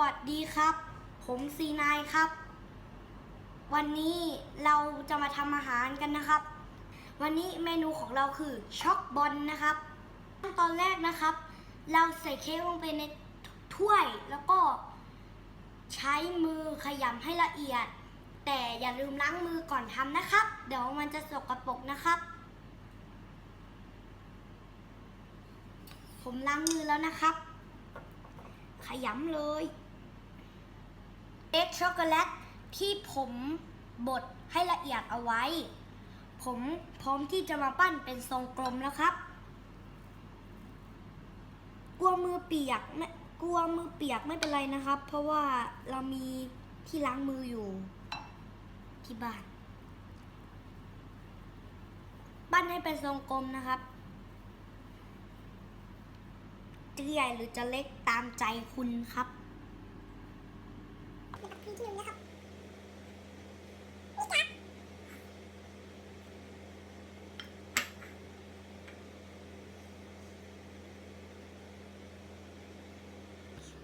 วัสดีครับ ผมซีนายครับ วันนี้เราจะมาทำอาหารกันนะครับ วันนี้เมนูของเราคือช็อกบอลนะครับขั้นตอนแรกนะครับ เราใส่เค้กลงไปในถ้วยแล้วก็ใช้มือขยำให้ละเอียด แต่อย่าลืมล้างมือก่อนทำนะครับ เดี๋ยวมันจะสกปรกนะครับ ผมล้างมือแล้วนะครับขยำเลย ช็อกโกแลตที่ผมบดให้ละเอียดเอาไว้ ผมพร้อมที่จะมาปั้นเป็นทรงกลมแล้วครับ กลัวมือเปียกไม่กลัวมือเปียกไม่เป็นไรนะครับ เพราะว่าเรามีที่ล้างมืออยู่ที่บ้าน ปั้นให้เป็นทรงกลมนะครับจะใหญ่หรือจะเล็กตามใจคุณครับ พี่ที่หนึ่งนะครับนี่ครับ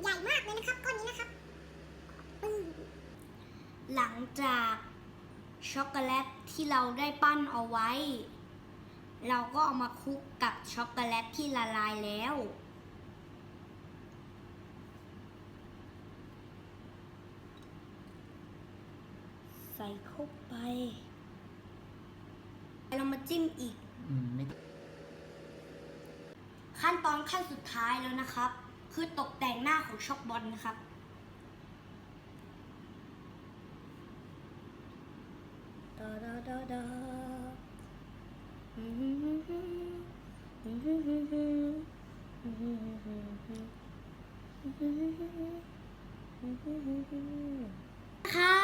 ใหญ่มาก เลยนะครับก้อนนี้นะครับปึ้งหลังจากช็อกโกแลตที่เราได้ปั้นเอาไว้ เราก็เอามาคลุกกับช็อกโกแลตที่ละลายแล้วใส่เข้าไป เรามาจิ้มอีกอืมไม่ขั้นตอนขั้นสุดท้ายแล้วนะครับ คือตกแต่งหน้าของช็อกบอลนะครับดาดาดาดาครับ